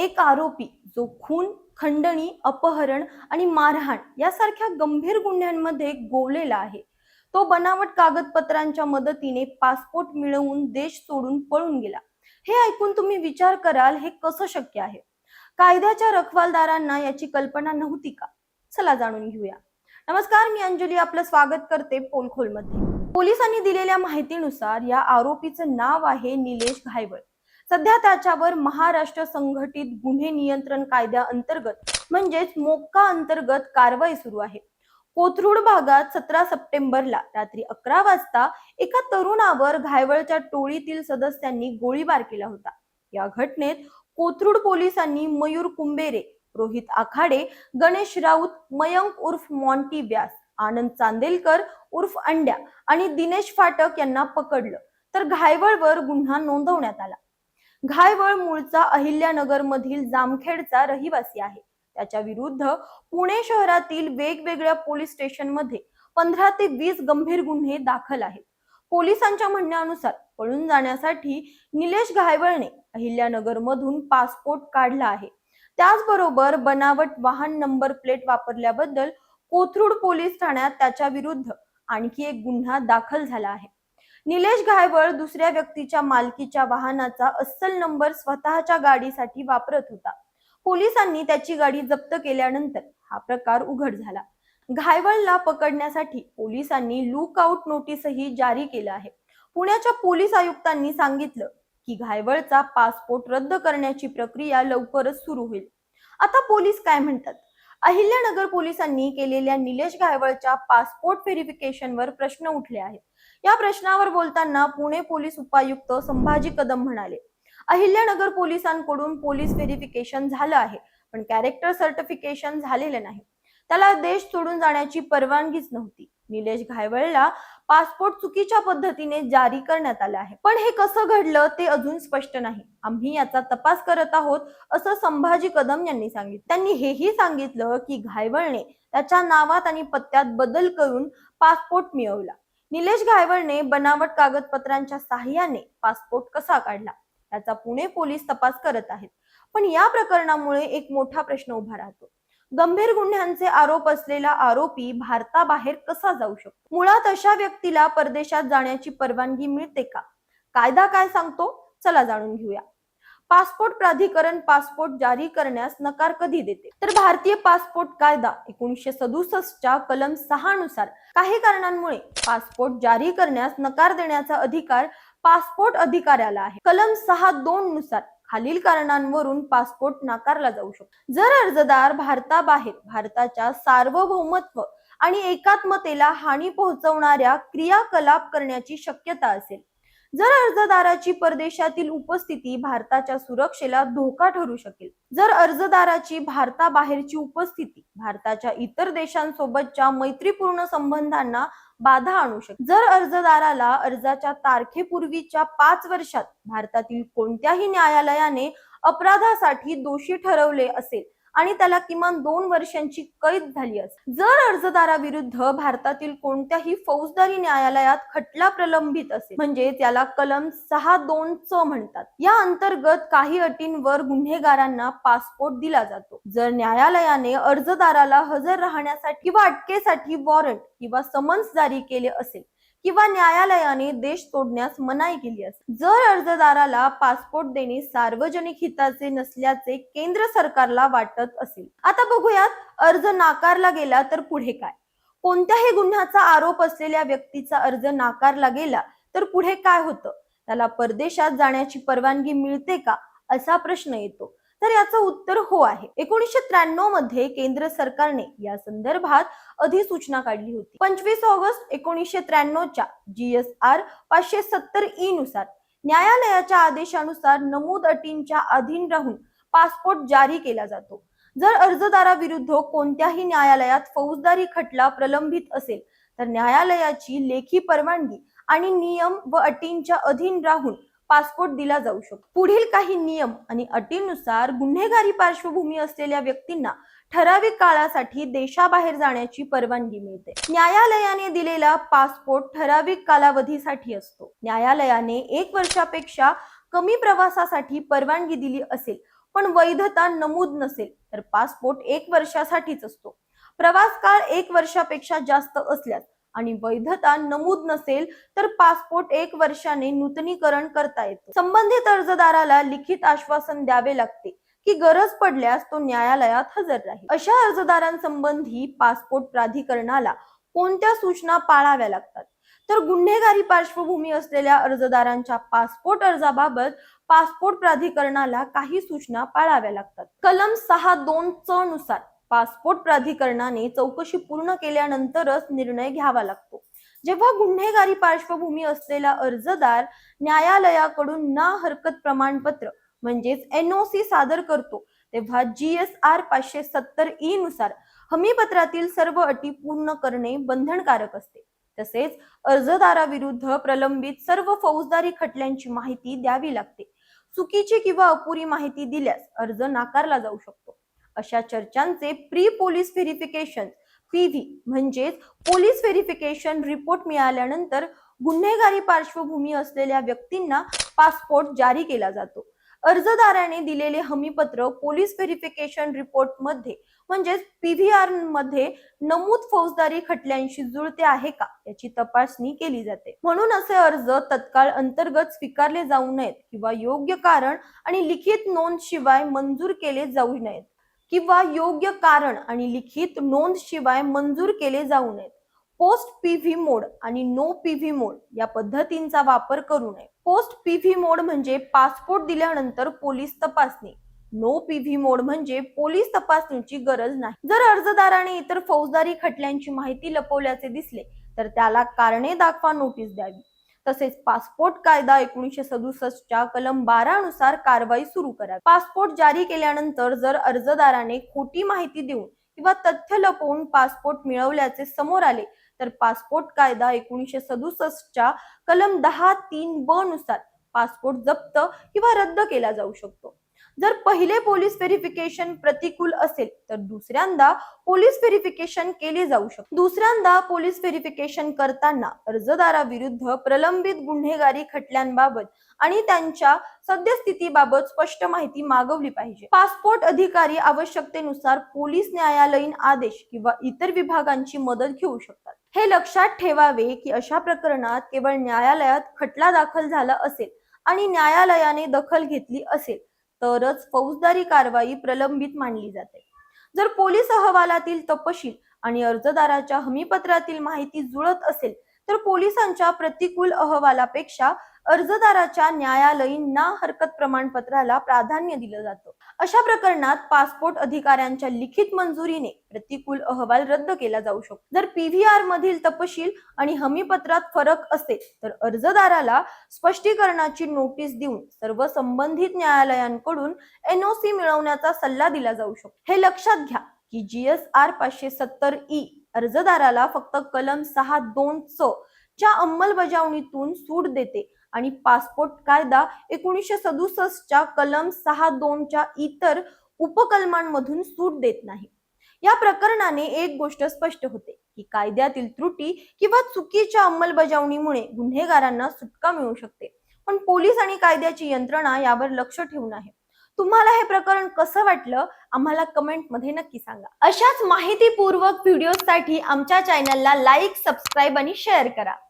एक आरोपी जो खून खंडणी अपहरण आणि मारहाण यासारख्या गंभीर गुन्ह्यांमध्ये गोवलेला आहे. तो बनावट कागदपत्रांच्या मदतीने पासपोर्ट मिळवून देश सोडून पळून गेला. हे ऐकून तुम्ही विचार कराल हे कसं शक्य आहे? कायद्याच्या रखवालदारांना याची कल्पना नव्हती का? चला जाणून घेऊया. नमस्कार मी अंजली आपलं स्वागत करते पोलखोलमध्ये. पोलिसांनी दिलेल्या माहितीनुसार या आरोपीचं नाव आहे निलेश घायवळ. सध्या त्याच्यावर महाराष्ट्र संघटित गुन्हे नियंत्रण कायद्या अंतर्गत म्हणजेच मोक्का अंतर्गत कारवाई सुरू आहे. कोथरूड भागात सतरा सप्टेंबरला रात्री अकरा वाजता एका तरुणावर घायवळच्या टोळीतील सदस्यांनी गोळीबार केला होता. या घटनेत कोथरूड पोलिसांनी मयूर कुंबेरे रोहित आखाडे गणेश राऊत मयंक उर्फ मॉन्टी व्यास आनंद चांदेलकर उर्फ अंड्या आणि दिनेश फाटक यांना पकडलं. तर घायवळवर गुन्हा नोंदवण्यात आला. घायवळ मूळचा अहिल्यानगर मधील जामखेडचा रहिवासी आहे. त्याच्या विरुद्ध पुणे शहरातील वेगवेगळ्या पोलीस स्टेशनमध्ये पंधरा ते वीस गंभीर गुन्हे दाखल आहेत. पोलिसांच्या म्हणण्यानुसार पळून जाण्यासाठी निलेश घायवळने अहिल्यानगर मधून पासपोर्ट काढला आहे. त्याचबरोबर बनावट वाहन नंबर प्लेट वापरल्याबद्दल कोथरूड पोलीस ठाण्यात त्याच्या विरुद्ध आणखी एक गुन्हा दाखल झाला आहे. निलेश घायवळ दुसऱ्या व्यक्तीच्या मालकीच्या वाहनाचा अस्सल नंबर स्वतःच्या गाडीसाठी वापरत होता. पोलिसांनी त्याची गाडी जप्त केल्यानंतर हा प्रकार उघड झाला. घायवळला पकडण्यासाठी पोलिसांनी लुकआउट नोटीसही जारी केलं आहे. पुण्याच्या पोलीस आयुक्तांनी सांगितलं की घायवळचा पासपोर्ट रद्द करण्याची प्रक्रिया लवकरच सुरू होईल. आता पोलीस काय म्हणतात? अहिल्यानगर पोलिसांनी केलेल्या निलेश घायवळच्या पासपोर्ट व्हेरिफिकेशनवर प्रश्न उठले आहेत. या प्रश्नावर बोलताना पुणे पोलीस उपायुक्त संभाजी कदम म्हणाले अहिल्यानगर पोलिसांकडून पोलीस व्हेरिफिकेशन झालं आहे पण कॅरेक्टर सर्टिफिकेशन झालेले नाही. त्याला देश सोडून जाण्याची परवानगीच नव्हती. निलेश घायवळला पासपोर्ट चुकीच्या पद्धतीने जारी करण्यात आला आहे. पण हे कसं घडलं ते अजून स्पष्ट नाही. आम्ही याचा तपास करत आहोत असं संभाजी कदम यांनी सांगितलं. त्यांनी हेही सांगितलं की घायवळने त्याच्या नावात आणि पत्त्यात बदल करून पासपोर्ट मिळवला. निलेश गायवळने बनावट कागदपत्रांच्या सहाय्याने पासपोर्ट कसा काढला? याचा पुणे पोलीस तपास करत आहेत. पण या प्रकरणामुळे एक मोठा प्रश्न उभा राहतो. गंभीर गुन्ह्यांचे आरोप असलेला आरोपी भारताबाहेर कसा जाऊ शकतो? मुळात अशा व्यक्तीला परदेशात जाण्याची परवानगी मिळते का? कायदा काय सांगतो? चला जाणून घेऊया. पासपोर्ट प्राधिकरण पासपोर्ट जारी करण्यास नकार कधी देते? तर भारतीय पासपोर्ट कायदा एकोणीसशे सदुसष्टच्या कलम सहा नुसार काही कारणांमुळे पासपोर्ट जारी करण्यास नकार देण्याचा अधिकार पासपोर्ट अधिकाऱ्याला आहे. कलम सहा दोन नुसार खालील कारणांवरून पासपोर्ट नाकारला जाऊ शकतो. जर अर्जदार भारताबाहेर भारताच्या सार्वभौमत्व आणि एकात्मतेला हानी पोहोचवणाऱ्या क्रियाकलाप करण्याची शक्यता असेल जर अर्जदाराची परदेशातील उपस्थिती भारताच्या सुरक्षेला धोका ठरू शकेल जर अर्जदाराची भारताबाहेरची उपस्थिती भारताच्या इतर देशांसोबतच्या मैत्रीपूर्ण संबंधांना बाधा आणू शकते जर अर्जदाराला अर्जाच्या तारखेपूर्वीच्या पाच वर्षात भारतातील कोणत्याही न्यायालयाने अपराधासाठी दोषी ठरवले असेल आणि त्याला किमान दोन वर्षांची कैद झाली असते जर अर्जदाराविरुद्ध भारतातील कोणत्याही फौजदारी न्यायालयात खटला प्रलंबित असेल म्हणजे त्याला कलम सहा दोन च म्हणतात. या अंतर्गत काही अटींवर गुन्हेगारांना पासपोर्ट दिला जातो. जर न्यायालयाने अर्जदाराला हजर राहण्यासाठी किंवा अटकेसाठी वॉरंट किंवा समन्स जारी केले असेल किंवा न्यायालयाने देश सोडण्यास मनाई केली असते जर अर्जदाराला पासपोर्ट देणे सार्वजनिक हिताचे नसल्याचे केंद्र सरकारला वाटत असेल आता बघूयात अर्ज नाकारला गेला तर पुढे काय? कोणत्याही गुन्ह्याचा आरोप असलेल्या व्यक्तीचा अर्ज नाकारला गेला तर पुढे काय होतं? त्याला परदेशात जाण्याची परवानगी मिळते का? असा प्रश्न येतो. तर याचं उत्तर हो आहे. एकोणीसशे त्र्याण्णवमध्ये केंद्र सरकारने या संदर्भात अधिसूचना काढली होती. पंचवीस ऑगस्ट एकोणीसशे त्र्याण्णवच्या जी एस आर पाचशे सत्तर ई नुसार न्यायालयाच्या आदेशानुसार नमूद अटींच्या अधीन राहून पासपोर्ट जारी केला जातो. जर अर्जदाराविरुद्ध कोणत्याही न्यायालयात फौजदारी खटला प्रलंबित असेल तर न्यायालयाची लेखी परवानगी आणि नियम व अटींच्या अधीन राहून पासपोर्ट दिला जाऊ शकतो. पुढील काही नियम आणि अटींनुसार गुन्हेगारी पार्श्वभूमी असलेल्या व्यक्तींना ठराविक काळासाठी देशाबाहेर जाण्याची परवानगी मिळते. न्यायालयाने दिलेला पासपोर्ट ठराविक कालावधीसाठी असतो. न्यायालयाने एक वर्षापेक्षा कमी प्रवासासाठी परवानगी दिली असेल पण वैधता नमूद नसेल तर पासपोर्ट एक वर्षासाठीच असतो. प्रवास काळ एक वर्षापेक्षा जास्त असल्यास आणि वैधता नमूद नसेल तर पासपोर्ट एक वर्षाने नूतनीकरण करता येतो. संबंधित अर्जदाराला लिखित आश्वासन द्यावे लागते की गरज पडल्यास तो न्यायालयात हजर राहील. अशा अर्जदारांसंबंधी पासपोर्ट प्राधिकरणाला कोणत्या सूचना पाळाव्या लागतात? तर गुन्हेगारी पार्श्वभूमी असलेल्या अर्जदारांच्या पासपोर्ट अर्जाबाबत पासपोर्ट प्राधिकरणाला काही सूचना पाळाव्या लागतात. कलम सहा दोन च नुसार पासपोर्ट प्राधिकरणाने चौकशी पूर्ण केल्यानंतरच निर्णय घ्यावा लागतो. जेव्हा गुन्हेगारी पार्श्वभूमी असलेला अर्जदार न्यायालयाकडून ना हरकत प्रमाणपत्र म्हणजेच एनओसी सादर करतो तेव्हा जी एस आर पाचशे सत्तर ई नुसार हमीपत्रातील सर्व अटी पूर्ण करणे बंधनकारक असते. तसेच अर्जदाराविरुद्ध प्रलंबित सर्व फौजदारी खटल्यांची माहिती द्यावी लागते. चुकीची किंवा अपुरी माहिती दिल्यास अर्ज नाकारला जाऊ शकतो. अशा चर्चांचे प्री पोलीस व्हेरिफिकेशन पीव्ही म्हणजेच पोलीस व्हेरिफिकेशन रिपोर्ट मिळाल्यानंतर गुन्हेगारी पार्श्वभूमी असलेल्या व्यक्तींना पासपोर्ट जारी केला जातो. अर्जदाराने दिलेले हमीपत्र पोलीस व्हेरिफिकेशन रिपोर्टमध्ये म्हणजेच पीव्हीआरमध्ये नमूद फौजदारी खटल्यांशी जुळते आहे का याची तपासणी केली जाते. म्हणून असे अर्ज तत्काळ अंतर्गत स्वीकारले जाऊ नयेत किंवा योग्य कारण आणि लिखित नोंद शिवाय मंजूर केले जाऊ नयेत. किंवा योग्य कारण आणि लिखित नोंद शिवाय मंजूर केले जाऊ नयेत. पोस्ट पीव्ही मोड आणि नो पीव्ही मोड या पद्धतींचा वापर करू नये. पोस्ट पीव्ही मोड म्हणजे पासपोर्ट दिल्यानंतर पोलीस तपासणी. नो पीव्ही मोड म्हणजे पोलीस तपासणीची गरज नाही. जर अर्जदाराने इतर फौजदारी खटल्यांची माहिती लपवल्याचे दिसले तर त्याला कारणे दाखवा नोटीस द्यावी. तसेच पासपोर्ट कायदा एकोणीशे सदुसष्टच्या कलम बारा नुसार कारवाई सुरू करावी पासपोर्ट जारी केल्यानंतर जर अर्जदाराने खोटी माहिती देऊन किंवा तथ्य लपवून पासपोर्ट मिळवल्याचे समोर आले तर पासपोर्ट कायदा एकोणीसशे सदुसष्टच्या कलम दहा तीन ब नुसार पासपोर्ट जप्त किंवा रद्द केला जाऊ शकतो. जर पहिले पोलीस व्हेरिफिकेशन प्रतिकूल असेल तर दुसऱ्यांदा पोलीस व्हेरिफिकेशन केले जाऊ शकते. दुसऱ्यांदा पोलीस व्हेरिफिकेशन करताना अर्जदाराविरुद्ध प्रलंबित गुन्हेगारी खटल्यांबाबत आणि त्यांच्या सद्यस्थितीबाबत स्पष्ट माहिती मागवली पाहिजे. पासपोर्ट अधिकारी आवश्यकतेनुसार पोलीस न्यायालयीन आदेश किंवा इतर विभागांची मदत घेऊ शकतात. हे लक्षात ठेवावे की अशा प्रकरणात केवळ न्यायालयात खटला दाखल झाला असेल आणि न्यायालयाने दखल घेतली असेल तरच फौजदारी कारवाई प्रलंबित मानली जाते. जर पोलीस अहवालातील तपशील आणि अर्जदाराच्या हमीपत्रातील माहिती जुळत असेल तर पोलिसांच्या प्रतिकूल अहवालापेक्षा अर्जदाराच्या न्यायालयीन ना हरकत प्रमाणपत्राला प्राधान्य दिलं जातं. अशा प्रकरणात पासपोर्ट अधिकाऱ्यांच्या लिखित मंजुरीने प्रतिकूल अहवाल रद्द केला जाऊ शकतो. जर पीव्हीआर मधील तपशील आणि हमीपत्रात फरक असेल तर अर्जदाराला स्पष्टीकरणाची नोटीस देऊन सर्व संबंधित न्यायालयांकडून एनओसी मिळवण्याचा सल्ला दिला जाऊ शकतो. हे लक्षात घ्या की जी एस आर पाचशे सत्तर ई अर्जदाराला फक्त कलम सहा दोन च च्या अंमलबजावणीतून सूट देते आणि पासपोर्ट कायदा एकोणीसशे सदुसष्टच्या कलम सहा दोनच्या इतर उपकलमांमधून सूट देत नाही. या प्रकरणाने एक गोष्ट स्पष्ट होते की कायद्यातील त्रुटी किंवा चुकीच्या अंमलबजावणीमुळे गुन्हेगारांना सुटका मिळू शकते. पण पोलीस आणि कायद्याची यंत्रणा यावर लक्ष ठेवून आहे. तुम्हाला हे प्रकरण कसं वाटलं? आम्हाला कमेंटमध्ये नक्की सांगा. अशाच माहितीपूर्वक व्हिडिओसाठी आमच्या चॅनलला लाईक सबस्क्राईब आणि शेअर करा.